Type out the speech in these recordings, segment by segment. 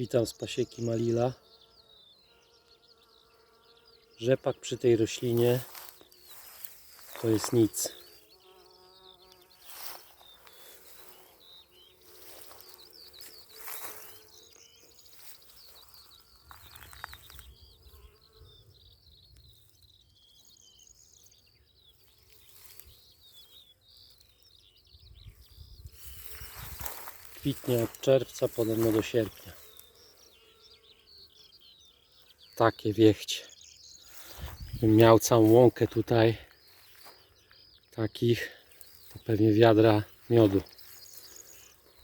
Witam z pasieki Malila. Rzepak przy tej roślinie to jest nic. Kwitnie od czerwca podobno do sierpnia. Takie wiechcie. Bym miał całą łąkę tutaj takich, to pewnie wiadra miodu.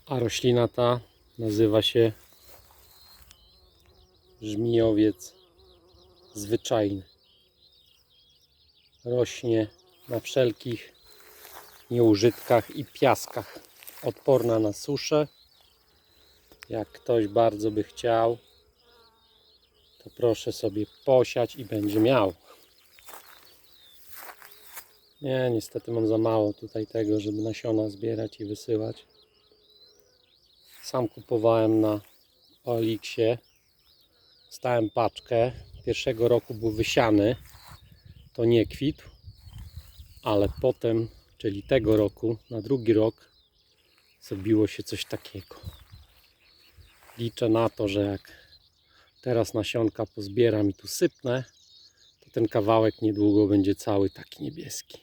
A roślina ta nazywa się żmijowiec zwyczajny. Rośnie na wszelkich nieużytkach i piaskach. Odporna na suszę. Jak ktoś bardzo by chciał, to proszę sobie posiać i będzie miał. Nie, niestety mam za mało tutaj tego, żeby nasiona zbierać i wysyłać. Sam kupowałem na Oliksie. Stałem paczkę. Pierwszego roku był wysiany. To nie kwitł. Ale potem, czyli tego roku, na drugi rok, zrobiło się coś takiego. Liczę na to, że jak teraz nasionka pozbieram i tu sypnę, to ten kawałek niedługo będzie cały taki niebieski.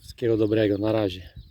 Wszystkiego dobrego, na razie.